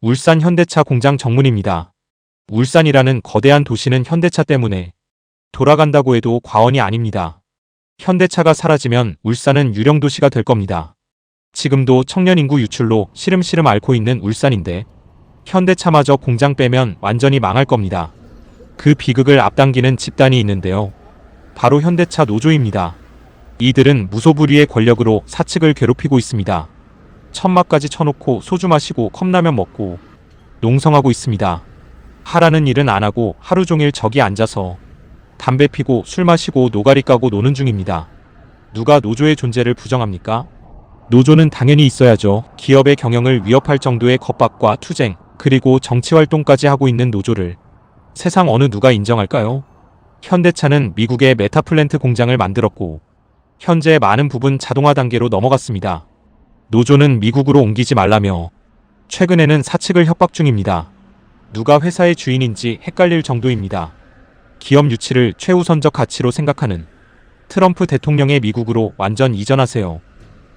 울산 현대차 공장 정문입니다. 울산이라는 거대한 도시는 현대차 때문에 돌아간다고 해도 과언이 아닙니다. 현대차가 사라지면 울산은 유령 도시가 될 겁니다. 지금도 청년 인구 유출로 시름시름 앓고 있는 울산인데 현대차마저 공장 빼면 완전히 망할 겁니다. 그 비극을 앞당기는 집단이 있는데요. 바로 현대차 노조입니다. 이들은 무소불위의 권력으로 사측을 괴롭히고 있습니다. 천막까지 쳐놓고 소주 마시고 컵라면 먹고 농성하고 있습니다. 하라는 일은 안 하고 하루 종일 저기 앉아서 담배 피고 술 마시고 노가리 까고 노는 중입니다. 누가 노조의 존재를 부정합니까? 노조는 당연히 있어야죠. 기업의 경영을 위협할 정도의 겁박과 투쟁, 그리고 정치 활동까지 하고 있는 노조를 세상 어느 누가 인정할까요? 현대차는 미국의 메타플랜트 공장을 만들었고 현재 많은 부분 자동화 단계로 넘어갔습니다. 노조는 미국으로 옮기지 말라며 최근에는 사측을 협박 중입니다. 누가 회사의 주인인지 헷갈릴 정도입니다. 기업 유치를 최우선적 가치로 생각하는 트럼프 대통령의 미국으로 완전 이전하세요.